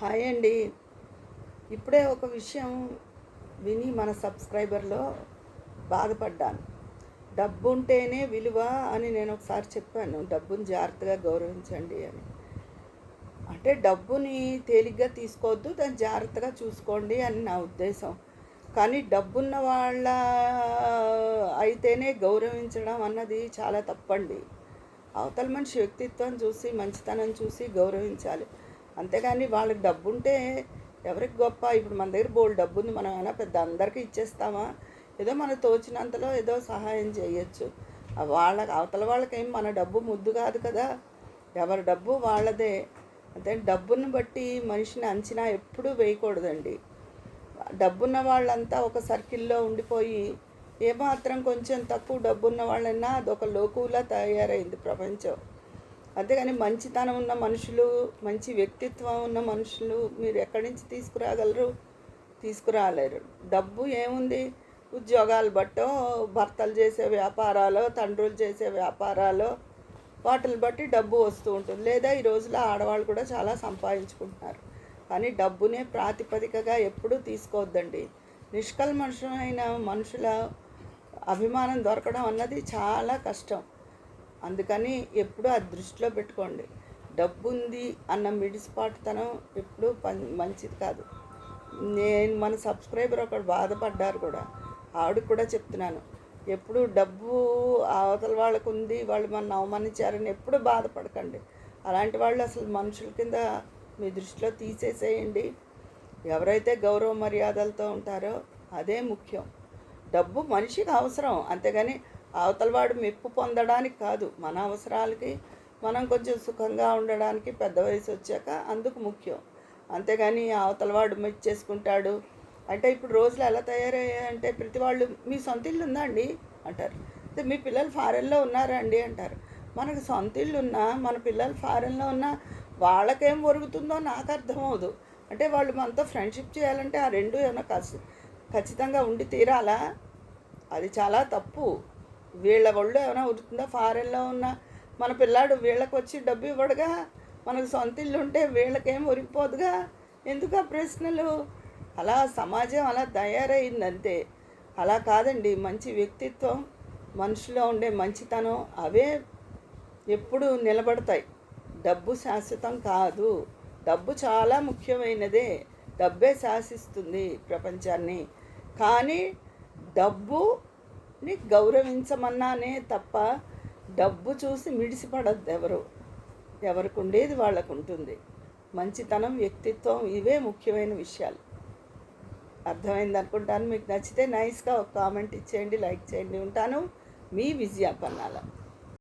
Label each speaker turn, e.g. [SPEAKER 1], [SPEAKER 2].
[SPEAKER 1] Hi అండి. ఇప్పుడే ఒక విషయం విని మన సబ్స్క్రైబర్లో బాధపడ్డాను. డబ్బు ఉంటేనే విలువ అని నేను ఒకసారి చెప్పాను. డబ్బుని జాగ్రత్తగా గౌరవించండి అని. అంటే డబ్బుని తేలిగ్గా తీసుకోవద్దు దాన్ని జాగ్రత్తగా చూసుకోండి అని నా ఉద్దేశం. కానీ డబ్బున్న వాళ్ళ అయితేనే గౌరవించడం అన్నది చాలా తప్పండి. అవతల మనిషి వ్యక్తిత్వం చూసి మంచితనం చూసి గౌరవించాలి. అంతేగాని వాళ్ళకి డబ్బు ఉంటే ఎవరికి గొప్ప? ఇప్పుడు మన దగ్గర బోల్డ్ డబ్బు ఉంది మనం ఏమైనా పెద్ద అందరికీ ఇచ్చేస్తామా? ఏదో మనం తోచినంతలో ఏదో సహాయం చేయొచ్చు. వాళ్ళకి అవతల వాళ్ళకేం మన డబ్బు ముద్దు కాదు కదా. ఎవరి డబ్బు వాళ్ళదే. అంటే డబ్బును బట్టి మనిషిని అంచనా ఎప్పుడూ వేయకూడదండి. డబ్బున్న వాళ్ళంతా ఒక సర్కిల్లో ఉండిపోయి ఏమాత్రం కొంచెం తక్కువ డబ్బున్న వాళ్ళైనా అదొక లోకులా తయారైంది ప్రపంచం. అంతేగాని మంచితనం ఉన్న మనుషులు మంచి వ్యక్తిత్వం ఉన్న మనుషులు మీరు ఎక్కడి నుంచి తీసుకురాగలరు? తీసుకురాలేరు. డబ్బు ఏముంది? ఉద్యోగాలు బట్టో భర్తలు చేసే వ్యాపారాలు తండ్రులు చేసే వ్యాపారాలు వాటిని బట్టి డబ్బు వస్తూ ఉంటుంది. లేదా ఈ రోజుల్లో ఆడవాళ్ళు కూడా చాలా సంపాదించుకుంటున్నారు. కానీ డబ్బునే ప్రాతిపదికగా ఎప్పుడూ తీసుకోవద్దండి. నిష్కల్మషమైన మనుషుల అభిమానం దొరకడం అన్నది చాలా కష్టం. అందుకని ఎప్పుడూ అది దృష్టిలో పెట్టుకోండి. డబ్బు ఉంది అన్న మిడిసిపాటుతనం ఎప్పుడూ పం మంచిది కాదు. నేను మన సబ్స్క్రైబర్ ఒకడు బాధపడ్డారు కూడా. ఆవిడకి కూడా చెప్తున్నాను. ఎప్పుడు డబ్బు అవతల వాళ్ళకు ఉంది వాళ్ళు మన అవమానించారని ఎప్పుడు బాధపడకండి. అలాంటి వాళ్ళు అసలు మనుషుల కింద మీ దృష్టిలో తీసేసేయండి. ఎవరైతే గౌరవ మర్యాదలతో ఉంటారో అదే ముఖ్యం. డబ్బు మనిషికి అవసరం. అంతేగాని అవతల వాడు మెప్పు పొందడానికి కాదు మన అవసరాలకి మనం కొంచెం సుఖంగా ఉండడానికి పెద్ద వయసు వచ్చాక అందుకు ముఖ్యం. అంతేగాని అవతల వాడు మెచ్చేసుకుంటాడు అంటే ఇప్పుడు రోజులు ఎలా తయారయ్యాయంటే ప్రతి వాళ్ళు మీ సొంత ఇల్లు ఉందా అండి? అంటారు. అయితే మీ పిల్లలు ఫారెన్లో ఉన్నారా అండి? అంటారు. మనకు సొంత ఇల్లు ఉన్నా మన పిల్లలు ఫారెన్లో ఉన్నా వాళ్ళకేం ఒరుగుతుందో నాకు అర్థమవుదు అంటే వాళ్ళు మనతో ఫ్రెండ్షిప్ చేయాలంటే ఆ రెండు ఏమైనా ఖచ్చితంగా ఉండి తీరాలా? అది చాలా తప్పు. వీళ్ళ ఒళ్ళు ఏమైనా ఉరుతుందా ఫారెన్లో ఉన్న మన పిల్లాడు వీళ్ళకి వచ్చి డబ్బు ఇవ్వడుగా? మనకు సొంత ఇల్లు ఉంటే వీళ్ళకేం ఉరికిపోదుగా? ఎందుకు ఆ ప్రశ్నలు? అలా సమాజం అలా తయారైందంతే. అలా కాదండి మంచి వ్యక్తిత్వం మనుషులో ఉండే మంచితనం అవే ఎప్పుడు నిలబడతాయి. డబ్బు శాశ్వతం కాదు. డబ్బు చాలా ముఖ్యమైనదే. డబ్బే శాసిస్తుంది ప్రపంచాన్ని. కానీ డబ్బు ని గౌరవించమన్నానే తప్ప డబ్బు చూసి మిడిసిపడద్దు ఎవరు. ఎవరికి ఉండేది వాళ్ళకు ఉంటుంది మంచితనం వ్యక్తిత్వం ఇవే ముఖ్యమైన విషయాలు. అర్థమైంది అనుకుంటాను మీకు నచ్చితే నైస్గా ఒక కామెంట్ ఇచ్చేయండి లైక్ చేయండి. ఉంటాను మీ విజయాపన్నాల.